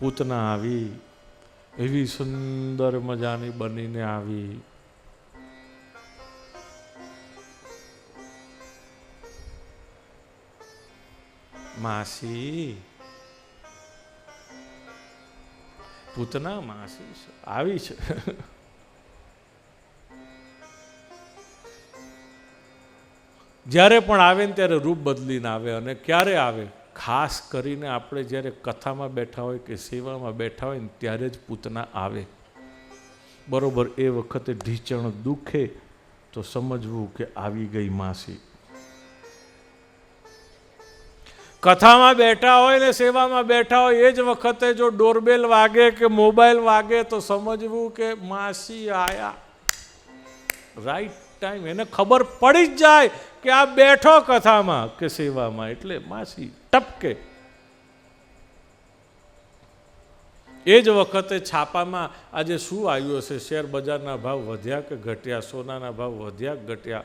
પૂતના આવી, એવી સુંદર મજાની બનીને આવી. માસી, પૂતના માસી આવી છે. જ્યારે પણ આવે ને ત્યારે રૂપ બદલીને આવે અને ક્યારે આવે? ખાસ કરીને આપણે જ્યારે કથામાં બેઠા હોય કે સેવામાં બેઠા હોય ને ત્યારે જ પૂતના આવે. બરોબર, એ વખતે ઢીચણ દુખે તો સમજવું કે આવી ગઈ માસી. કથામાં બેઠા હોય ને સેવામાં બેઠા હોય, એ જ વખતે જો ડોરબેલ વાગે કે મોબાઈલ વાગે તો સમજવું કે માસી આયા. રાઈટ ટાઈમ એને ખબર પડી જ જાય કે આ બેઠો કથામાં કે સેવામાં. એટલે માસી ટપકે. એ જ વખતે છાપામાં આજે શું આવ્યું હશે? શેર બજારના ભાવ વધ્યા કે ઘટ્યા? સોનાના ભાવ વધ્યા ઘટ્યા?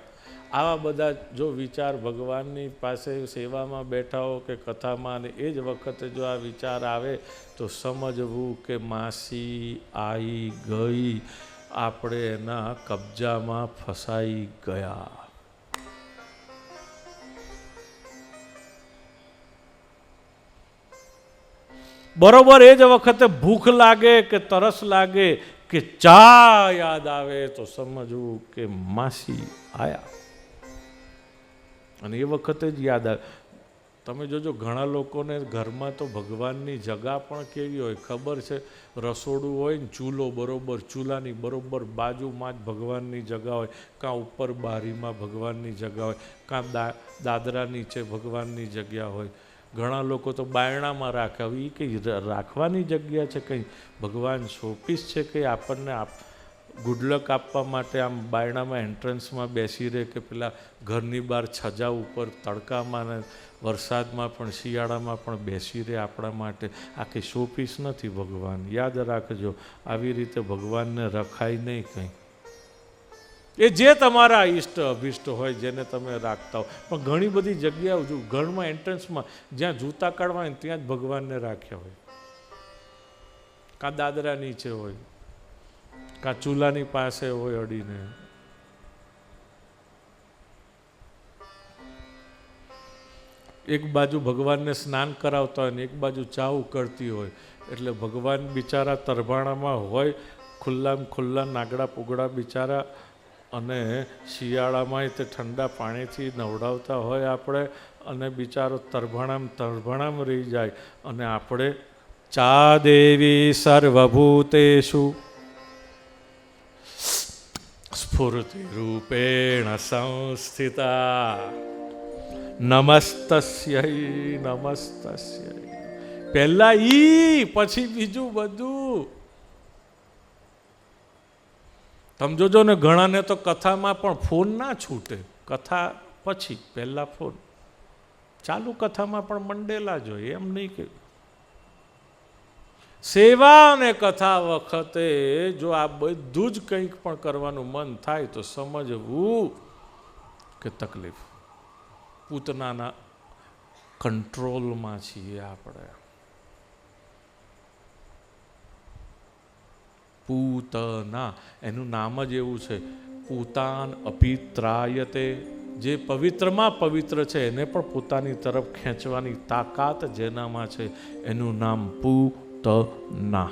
આવા બધા જો વિચાર ભગવાનની પાસે સેવામાં બેઠા હો કે કથામાં, અને એ જ વખતે જો આ વિચાર આવે તો સમજવું કે માસી આવી ગઈ. આપણે એના કબજામાં ફસાઈ ગયા. બરોબર એ જ વખતે ભૂખ લાગે કે તરસ લાગે કે ચા યાદ આવે તો સમજવું કે માસી આયા. અને એ વખતે જ યાદ આવે. તમે જોજો, ઘણા લોકોને ઘરમાં તો ભગવાનની જગા પણ કેવી હોય, ખબર છે? રસોડું હોય ને ચૂલો બરોબર, ચૂલાની બરોબર બાજુમાં જ ભગવાનની જગા હોય, કાં ઉપર બારીમાં ભગવાનની જગા હોય, કાં દા, દાદરા નીચે ભગવાનની જગ્યા હોય. ઘણા લોકો તો બાયણામાં રાખે. હવે એ કંઈ રાખવાની જગ્યા છે કંઈ? ભગવાન શોપીસ છે કે આપણને આપ ગુડલક આપવા માટે આમ બાયણામાં એન્ટ્રન્સમાં બેસી રહે કે પેલા ઘરની બહાર છજા ઉપર તડકામાં ને વરસાદમાં પણ, શિયાળામાં પણ બેસી રહે આપણા માટે. આખી શોપીસ નથી ભગવાન. યાદ રાખજો, આવી રીતે ભગવાનને રખાય નહીં કંઈ. એ જે તમારા ઈષ્ટ અભિષ્ટ હોય જેને તમે રાખતા હો. પણ ઘણી બધી જગ્યાઓ જો ઘરમાં એન્ટ્રન્સમાં જ્યાં જૂતા કાઢવા હોય ત્યાં જ ભગવાનને રાખ્યા હોય. કાં દાદરા નીચે હોય. કાં ચૂલાની પાસે હોય અડીને. એક બાજુ ભગવાનને સ્નાન કરાવતા હોય ને એક બાજુ ચા ઉકળતી હોય. એટલે ભગવાન બિચારા તરભાણામાં હોય, ખુલ્લામાં ખુલ્લા નાગડા પુગડા બિચારા અને શિયાળામાં તે ઠંડા પાણીથી નવડાવતા હોય આપણે અને બિચારો તરભાણામ તરભણામ રહી જાય. અને આપણે ચા દેવી સર્વભૂતેષુ સ્ફુર્તિ રૂપેણ સંસ્થિતા નમસ્તસ્ય નમસ્તસ્ય પહેલા ઈ પછી બીજું બધું તમે જોજો ને ઘણાને તો કથામાં પણ ફોન ના છૂટે. કથા પછી પહેલા ફોન. ચાલુ કથામાં પણ મંડેલા જોઈએ એમ નહીં કે સેવા અને કથા વખતે જો આ બધું જ કંઈક પણ કરવાનું મન થાય તો સમજવું કે તકલીફ. પૂતનાના કંટ્રોલમાં છીએ આપણે. પૂતના, એનું નામ જ એવું છે, પૂતાન અપિત્રાયતે જે પવિત્રમાં પવિત્ર છે, એને પણ પોતાની તરફ ખેંચવાની તાકાત જેનામાં છે, એનું નામ પૂતના